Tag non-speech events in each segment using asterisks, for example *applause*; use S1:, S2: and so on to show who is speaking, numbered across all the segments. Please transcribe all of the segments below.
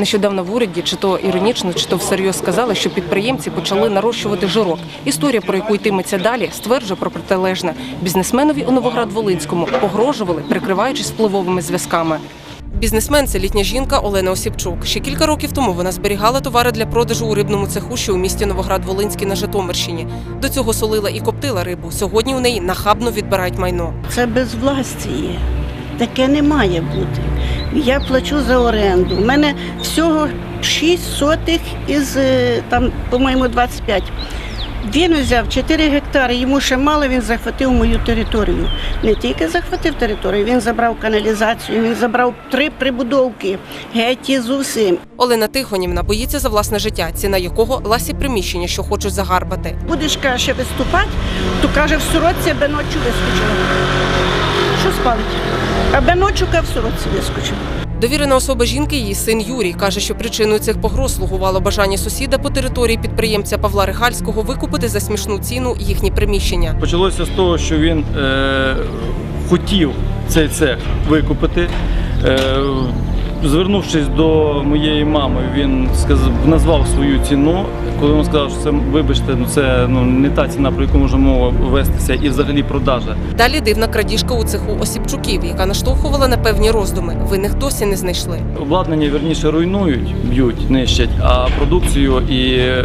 S1: Нещодавно в уряді, чи то іронічно, чи то всерйоз сказали, що підприємці почали нарощувати жирок. Історія, про яку йтиметься далі, стверджує про протилежне. Бізнесменові у Новоград-Волинському погрожували, прикриваючись впливовими зв'язками. Бізнесмен це літня жінка Олена Осіпчук. Ще кілька років тому вона зберігала товари для продажу у рибному цеху, що у місті Новоград-Волинський на Житомирщині. До цього солила і коптила рибу. Сьогодні у неї нахабно відбирають майно.
S2: Це безвластіє. Таке не має бути. Я плачу за оренду. У мене всього 6 сотих із е, там, по-моєму, 25. Він взяв 4 гектари, йому ще мало, він захватив мою територію. Не тільки захватив територію, він забрав каналізацію, він забрав три прибудовки, геть із усім.
S1: Олена Тихонівна боїться за власне життя, ціна якого ласі приміщення, що хочуть загарбати.
S2: Будеш каже, виступати, то каже, в сорочці аби ночі вискочила. Що спалить? Аби ночука в сороці вискочив.
S1: Довірена особа жінки, її син Юрій, каже, що причиною цих погроз слугувало бажання сусіда по території підприємця Павла Рихальського викупити за смішну ціну їхні приміщення.
S3: Почалося з того, що він е, хотів цей цех викупити. Е, звернувшись до моєї мами, він сказав, назвав свою ціну. Коли він сказав, що це вибачте, ну це ну не та ціна, про яку може мова вестися, і взагалі продажа.
S1: Далі дивна крадіжка у цеху Осіпчуків, яка наштовхувала на певні роздуми. Винних досі не знайшли.
S3: Обладнання вірніше руйнують, б'ють, нищать, а продукцію і е,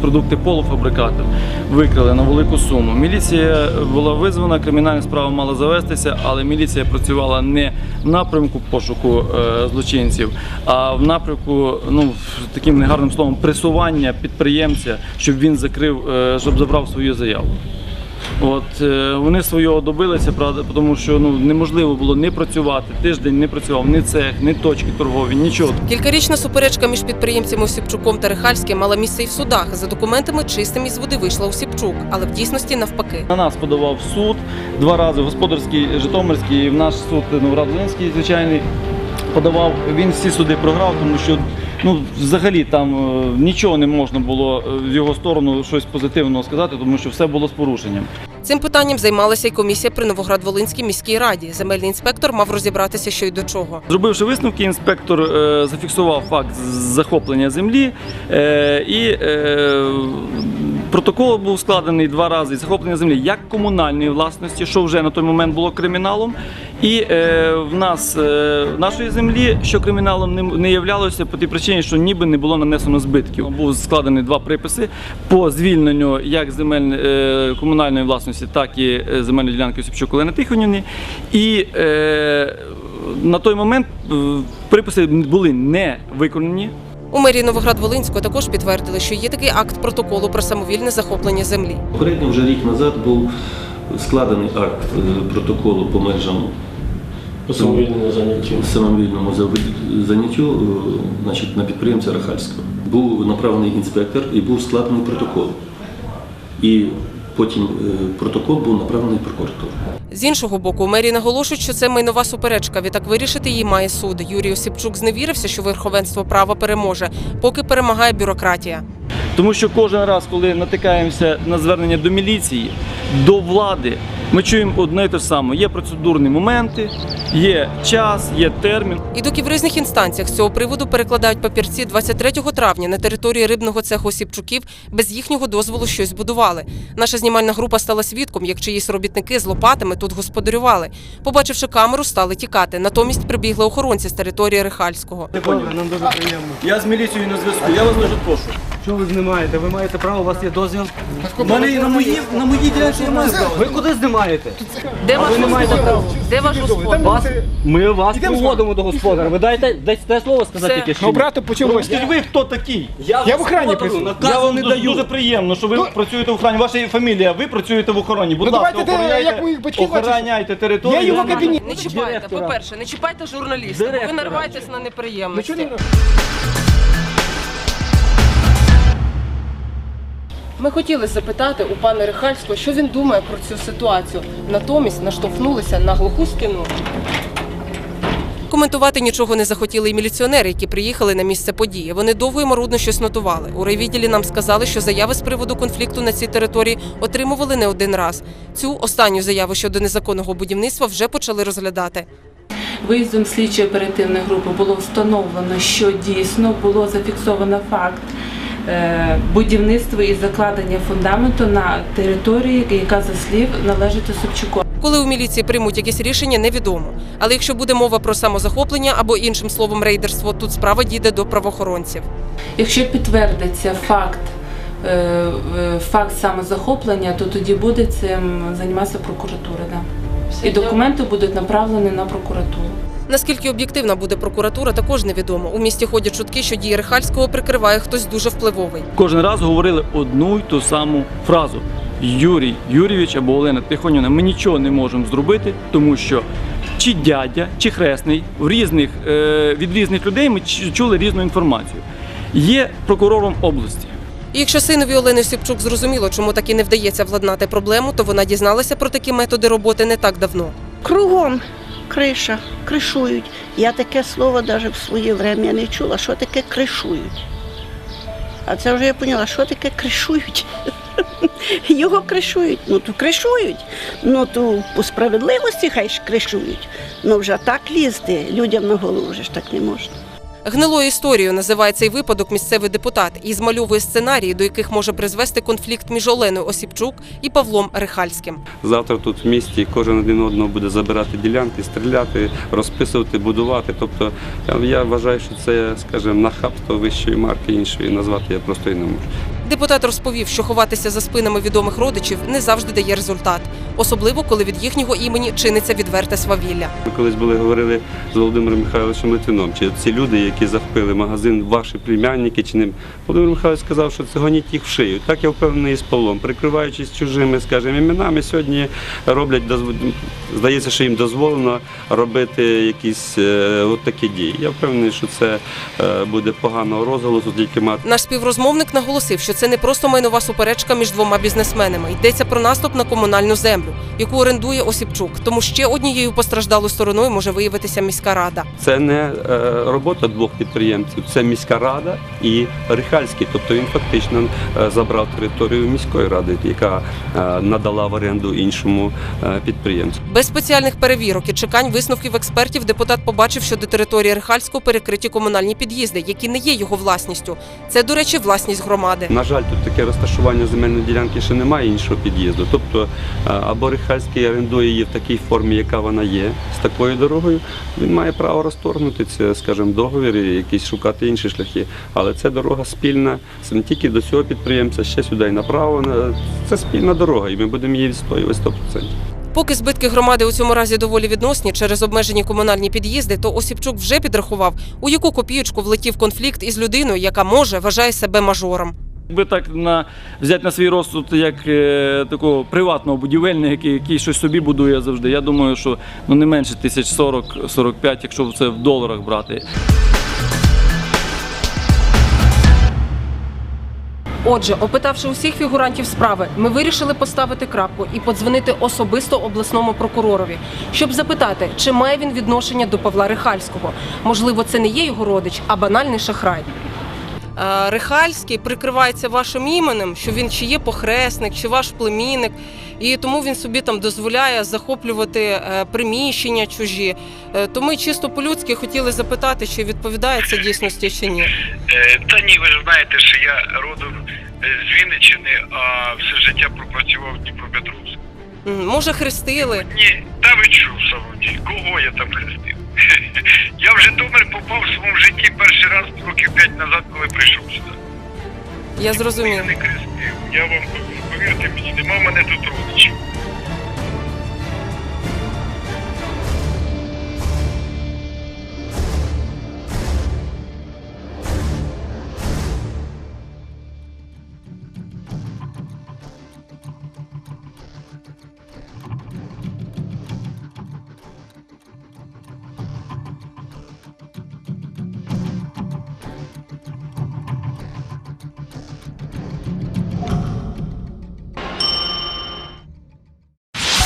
S3: продукти полуфабрикатів викрили на велику суму. Міліція була визвана, кримінальна справа мала завестися, але міліція працювала не в напрямку пошуку е, злочинців, а в напрямку, ну таким негарним словом, пресування підприємця, щоб він закрив, е, щоб забрав свою заяву. От е, вони свого добилися, правда, тому що ну неможливо було не працювати. Тиждень не працював ні цех, ні точки торгові, нічого.
S1: Кількарічна суперечка між підприємцями Осіпчуком та Рихальським мала місце і в судах. За документами чистим із води вийшла Осіпчук, але в дійсності навпаки.
S3: На нас подавав суд два рази, господарський, Житомирський, і в наш суд Новоград-Волинський, звичайний. Подавав, він всі суди програв, тому що ну, взагалі там е, нічого не можна було е, в його сторону щось позитивного сказати, тому що все було з порушенням.
S1: Цим питанням займалася й комісія при Новоград-Волинській міській раді. Земельний інспектор мав розібратися, що й до чого.
S3: Зробивши висновки, інспектор е, зафіксував факт захоплення землі е, і е, протокол був складений два рази захоплення землі як комунальної власності, що вже на той момент було криміналом, і е, в нас е, нашої землі, що криміналом не, не являлося по тій причині, що ніби не було нанесено збитків. Був складений два приписи по звільненню як земель е, комунальної власності, так і е, земельної ділянки Осіпчук Олени Тихонівни. І е, на той момент е, приписи були не виконані.
S1: У мерії Новоград-Волинського також підтвердили, що є такий акт протоколу про самовільне захоплення землі.
S4: Попередньо вже рік назад був складений акт е, протоколу по межам
S5: По самовільному заняттю.
S4: самовільному заняттю е, значить, на підприємця Рахальського. Був направлений інспектор і був складений протокол. І потім е, протокол був направлений прокуратуру.
S1: З іншого боку, мері мерії наголошують, що це майнова суперечка. Відтак вирішити її має суд. Юрій Осіпчук зневірився, що верховенство права переможе, поки перемагає бюрократія.
S3: Тому що кожен раз, коли натикаємося на звернення до міліції, до влади, ми чуємо одне і те ж саме. Є процедурні моменти, є час, є термін.
S1: І доки в різних інстанціях з цього приводу перекладають папірці 23 травня на території рибного цеху Осіпчуків без їхнього дозволу щось будували. Наша знімальна група стала свідком, як чиїсь робітники з лопатами тут господарювали. Побачивши камеру, стали тікати. Натомість прибігли охоронці з території Рихальського.
S6: Приємно.
S3: Я з міліцією на зв'язку, я вас дуже прошу.
S6: Що ви знімаєте? Ви маєте право, у вас є дозвіл.
S3: У мене на моїй на моїй ділянці немає.
S6: Ви куди знімаєте?
S1: Де ваш
S6: ви не маєте
S1: господар? Де ваш господар?
S6: Вас, ми вас проводимо до господаря. Ви дайте, дайте слово сказати тільки що.
S7: Ну, брате, почалось.
S3: Скажіть, ви хто такий?
S6: Я,
S7: Я в охрані працюю.
S3: Я вам
S6: не даю.
S3: дуже приємно, що ви працюєте в охороні. Ваша фамілія, ви працюєте в охороні. Будь
S7: Ну,
S3: ласка,
S7: давайте, де- як моїх батьків
S3: охороняйте територію.
S7: Я його кабінет.
S1: Не чіпайте, по-перше, не чіпайте журналіста, бо ви
S6: Директора.
S1: нариваєтесь на неприємності. Ми хотіли запитати у пана Рихальського, що він думає про цю ситуацію. Натомість наштовхнулися на глуху стіну. Коментувати нічого не захотіли і міліціонери, які приїхали на місце події. Вони довго і марудно щось нотували. У райвідділі нам сказали, що заяви з приводу конфлікту на цій території отримували не один раз. Цю останню заяву щодо незаконного будівництва вже почали розглядати.
S7: Виїздом слідчої оперативної групи було встановлено, що дійсно було зафіксовано факт е, будівництва і закладення фундаменту на території, яка за слів належить Осипчуку.
S1: Коли у міліції приймуть якісь рішення, невідомо. Але якщо буде мова про самозахоплення або іншим словом рейдерство, тут справа дійде до правоохоронців.
S7: Якщо підтвердиться факт, е, факт самозахоплення, то тоді буде цим займатися прокуратура. Да. І документи будуть направлені на прокуратуру.
S1: Наскільки об'єктивна буде прокуратура, також невідомо. У місті ходять чутки, що дії Рихальського прикриває хтось дуже впливовий.
S3: Кожен раз говорили одну й ту саму фразу: Юрій Юрійович або Олена Тихонівна, ми нічого не можемо зробити, тому що чи дядя, чи хресний в різних, е, від різних людей ми чули різну інформацію. Є прокурором області.
S1: І якщо синові Олени Сіпчук зрозуміло, чому так і не вдається владнати проблему, то вона дізналася про такі методи роботи не так давно.
S2: Кругом криша, кришують. Я таке слово навіть в своє время не чула, що таке кришують. А це вже я поняла, що таке кришують. *laughs* Його кришують. Ну то кришують. Ну то по справедливості хай ж кришують. Ну вже так лізти людям на голову вже ж так не можна.
S1: Гнилою історією називає цей випадок місцевий депутат і змальовує сценарії, до яких може призвести конфлікт між Оленою Осіпчук і Павлом Рихальським.
S8: Завтра тут в місті кожен один одного буде забирати ділянки, стріляти, розписувати, будувати. Тобто я, я вважаю, що це, скажімо, нахабство вищої марки іншої назвати я просто і не можу.
S1: Депутат розповів, що ховатися за спинами відомих родичів не завжди дає результат, особливо коли від їхнього імені чиниться відверте свавілля.
S8: Ми колись були говорили з Володимиром Михайловичем Литвином, чи ці люди, які захопили магазин, ваші племянники, чи не Володимир Михайлович сказав, що це гоніть їх в шию. Так я впевнений з Павлом, прикриваючись чужими, скажімо, іменами, сьогодні роблять здається, що їм дозволено робити якісь е, от такі дії. Я впевнений, що це е, буде поганого розголосу, тільки мати.
S1: Наш співрозмовник наголосив, що це не просто майнова суперечка між двома бізнесменами. Йдеться про наступ на комунальну землю, яку орендує Осіпчук. Тому ще однією постраждалою стороною може виявитися міська рада.
S8: Це не е, робота двох підприємців, це міська рада і Рихальський. Тобто він фактично е, забрав територію міської ради, яка е, надала в оренду іншому підприємцю.
S1: Без спеціальних перевірок і чекань висновків експертів депутат побачив, що до території Рихальського перекриті комунальні під'їзди, які не є його власністю. Це, до речі, власність громади.
S8: Жаль, тут таке розташування земельної ділянки ще немає іншого під'їзду. Тобто е, або Рихальський орендує її в такій формі, яка вона є, з такою дорогою. Він має право розторгнути це, скажімо, договір і якісь шукати інші шляхи. Але це дорога спільна, це не тільки до цього підприємця, ще сюди направо. Це спільна дорога, і ми будемо її відстоювати 100%.
S1: Поки збитки громади у цьому разі доволі відносні через обмежені комунальні під'їзди, то Осіпчук вже підрахував, у яку копієчку влетів конфлікт із людиною, яка може вважає себе мажором.
S3: Якби так на взяти на свій розсуд як е, такого приватного будівельника, який, який щось собі будує завжди. Я думаю, що ну не менше тисяч 40-45, якщо це в доларах брати.
S1: Отже, опитавши усіх фігурантів справи, ми вирішили поставити крапку і подзвонити особисто обласному прокуророві, щоб запитати, чи має він відношення до Павла Рихальського. Можливо, це не є його родич, а банальний шахрай. Рихальський прикривається вашим іменем, що він чи є похресник, чи ваш племінник, і тому він собі там дозволяє захоплювати е, приміщення чужі. Е, То ми чисто по-людськи хотіли запитати, чи відповідає це дійсності чи ні.
S9: Е, Та ні, ви ж знаєте, що я родом е, з Вінниччини, а все життя пропрацював в Дніпропетровську.
S1: Може, хрестили?
S9: Ні, та ви чув, Саводі, кого я там хрестив? Я в Житомир попав в своєму житті перший раз років назад, коли прийшов сюди.
S1: Я зрозумів.
S9: Я не хрестив. Я вам повірте мені, нема мене тут родичів.